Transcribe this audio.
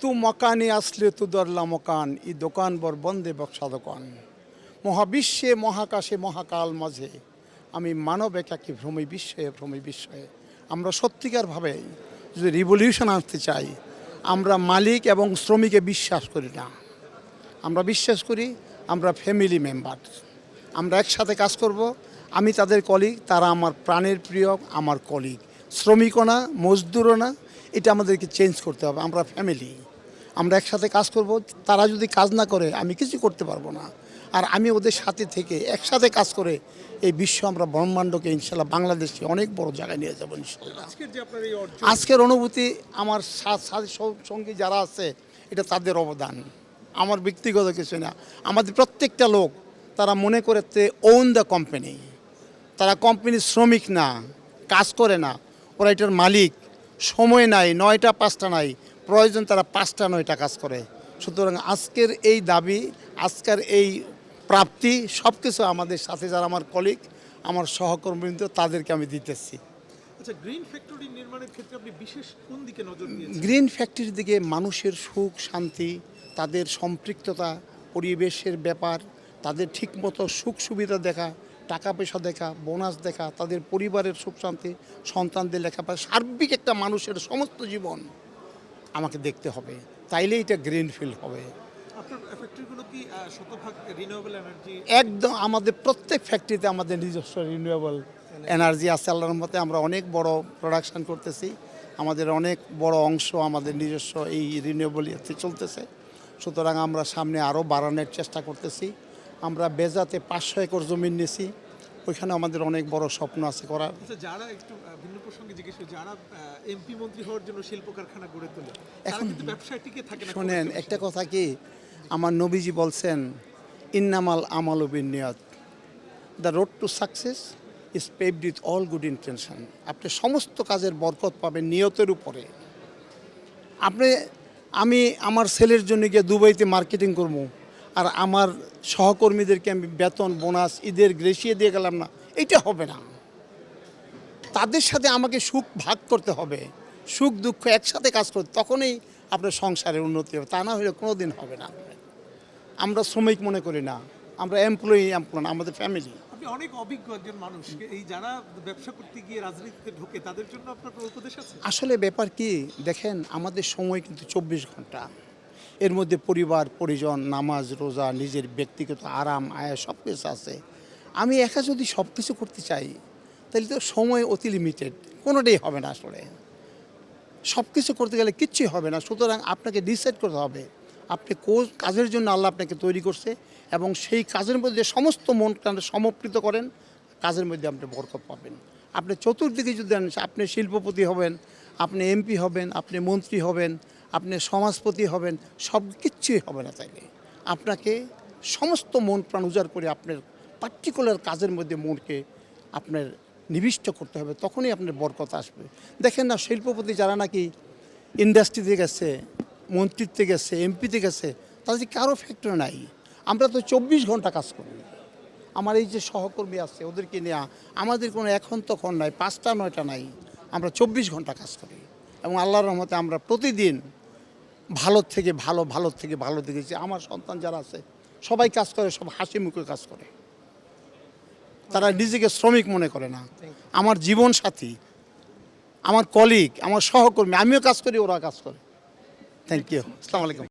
তু মকানে আসলে তু দরলা মকান, ই দোকান বর বন্দে বক্সা দোকান মহাবিশ্বে, মহাকাশে, মহাকাল মাঝে, আমি মানব একাকি ভ্রমই বিস্ময়ে ভ্রমই বিস্ময়ে। আমরা সত্যিকারভাবে যদি রিভলিউশন আনতে চাই, আমরা মালিক এবং শ্রমিকে বিশ্বাস করি না। আমরা বিশ্বাস করি, আমরা ফ্যামিলি মেম্বার আমরা একসাথে কাজ করব, আমি তাদের কলিগ তারা আমার প্রাণের প্রিয়, আমার কলিগ শ্রমিকও না, মজদুরও না, এটা আমাদেরকে চেঞ্জ করতে হবে, আমরা ফ্যামিলি আমরা একসাথে কাজ করব তারা যদি কাজ না করে আমি কিছু করতে পারব না। আর আমি ওদের সাথে থেকে একসাথে কাজ করে এই বিশ্ব আমরা ব্রহ্মাণ্ডকে ইনশাল্লাহ বাংলাদেশকে অনেক বড় জায়গায় নিয়ে যাব ইনশাল্লাহ। আজকের অনুভূতি আমার সঙ্গী যারা আছে এটা তাদের অবদান। আমার ব্যক্তিগত কিছু না। আমাদের প্রত্যেকটা লোক তারা মনে করে ওন দ্য কোম্পানি তারা কোম্পানির শ্রমিক না কাজ করে না। ওরা এটার মালিক। সময় নাই নয়টা পাঁচটা নাই। প্রয়োজন তারা পাঁচটা নয়টা কাজ করে। সুতরাং আজকের এই দাবি আজকের এই প্রাপ্তি সব কিছু আমাদের সাথে যারা আমার কলিগ আমার সহকর্মীবৃন্দ তাদেরকে আমি দিতেছি। আচ্ছা গ্রিন ফ্যাক্টরি নির্মাণের ক্ষেত্রে আপনি বিশেষ কোন দিকে নজর দিয়েছেন? গ্রিন ফ্যাক্টরির দিকে মানুষের সুখ শান্তি তাদের সম্পৃক্ততা পরিবেশের ব্যাপার তাদের ঠিকমতো সুখ সুবিধা দেখা টাকা পয়সা দেখা বোনাস দেখা তাদের পরিবারের সুখ শান্তি সন্তানদের লেখাপড়া সার্বিক একটা মানুষের সমস্ত জীবন। আমাকে দেখতে হবে। তাইলে এটা গ্রিন ফিল্ড হবে। একদম আমাদের প্রত্যেক ফ্যাক্টরিতে আমাদের নিজস্ব রিনিউয়েবল এনার্জি আছে। আল্লাহর মতে আমরা অনেক বড় প্রোডাকশন করতেছি। আমাদের অনেক বড় অংশ আমাদের নিজস্ব এই রিনিউয়েবল ইয়েতে চলতেছে। সুতরাং আমরা সামনে আরও বাড়ানোর চেষ্টা করতেছি। আমরা বেজাতে পাঁচশো একর জমি নিয়েছি। ওইখানে আমাদের অনেক বড় স্বপ্ন আছে করার। আচ্ছা যারা একটু ভিন্ন প্রসঙ্গে জিজ্ঞেস যারা এমপি মন্ত্রী হওয়ার জন্য শিল্প কারখানা গড়ে তোলে এখন- কিন্তু ব্যবসায় টিকে থাকে না শোনেন একটা কথা কি? আমার নবীজি বলছেন ইন্নামাল আমাল নিয়ত the road to success is paved with all good intention. আপনি সমস্ত কাজের বরকত পাবেন নিয়তের উপরে। আপনি আমি আমার ছেলের জন্য গিয়ে দুবাইতে মার্কেটিং করব। আর আমার সহকর্মীদেরকে আমি বেতন বোনাস ঈদের গ্রেসিয়ে দিয়ে গেলাম না এটা হবে না। তাদের সাথে আমাকে সুখ ভাগ করতে হবে সুখ দুঃখ একসাথে কাজ করতে তখনই আপনার সংসারের উন্নতি হবে তা না হলে কোনো দিন হবে না। আমরা শ্রমিক মনে করি না আমরা এমপ্লয়ি এমপ্লয় না আমাদের ফ্যামিলি অনেক অভিজ্ঞ একজন মানুষ এই যারা ব্যবসা করতে গিয়ে রাজনীতিতে ঢোকে তাদের জন্য আপনার উপদেশ আছে? আসলে ব্যাপার কি দেখেন আমাদের সময় কিন্তু চব্বিশ ঘণ্টা। এর মধ্যে পরিবার, পরিজন, নামাজ, রোজা, নিজের ব্যক্তিগত আরাম আয়া সব কিছু আছে। আমি একা যদি সব কিছু করতে চাই, তাহলে তো সময় অতি লিমিটেড কোনোটাই হবে না আসলে। সব কিছু করতে গেলে কিচ্ছুই হবে না, সুতরাং আপনাকে ডিসাইড করতে হবে, আপনি কোন কাজের জন্য আল্লাহ আপনাকে তৈরি করছে এবং সেই কাজের মধ্যে সমস্ত মন সমর্পিত করেন, কাজের মধ্যে আপনি বরকত পাবেন। আপনি চতুর্দিকে যদি আপনি শিল্পপতি হবেন, আপনি এমপি হবেন, আপনি মন্ত্রী হবেন আপনি সমাজপতি হবেন, সব কিচ্ছুই হবে না তাইলে। আপনাকে সমস্ত মন প্রাণ উজাড় করে আপনার পার্টিকুলার কাজের মধ্যে মনকে আপনার নিবিষ্ট করতে হবে, তখনই আপনার বরকত আসবে। দেখেন না, শিল্পপতি যারা নাকি ইন্ডাস্ট্রিতে গেছে, মন্ত্রিত্বে গেছে এমপিতে গেছে, তাদের কারও ফ্যাক্টরি নাই? আমরা তো চব্বিশ ঘণ্টা কাজ করি। আমার এই যে সহকর্মী আছে, ওদেরকে নেওয়া আমাদের কোনো এখন তখন নাই, পাঁচটা, নয়টা নাই। আমরা চব্বিশ ঘণ্টা কাজ করি। এবং আল্লাহর রহমতে আমরা প্রতিদিন ভালোর থেকে ভালো ভালোর থেকে ভালো দেখেছি। আমার সন্তান যারা আছে, সবাই কাজ করে, সব হাসি মুখে কাজ করে। তারা নিজেকে শ্রমিক মনে করে না। আমার জীবন সাথী, আমার কলিগ আমার সহকর্মী, আমিও কাজ করি ওরা কাজ করে। থ্যাংক ইউ আসসালামু আলাইকুম।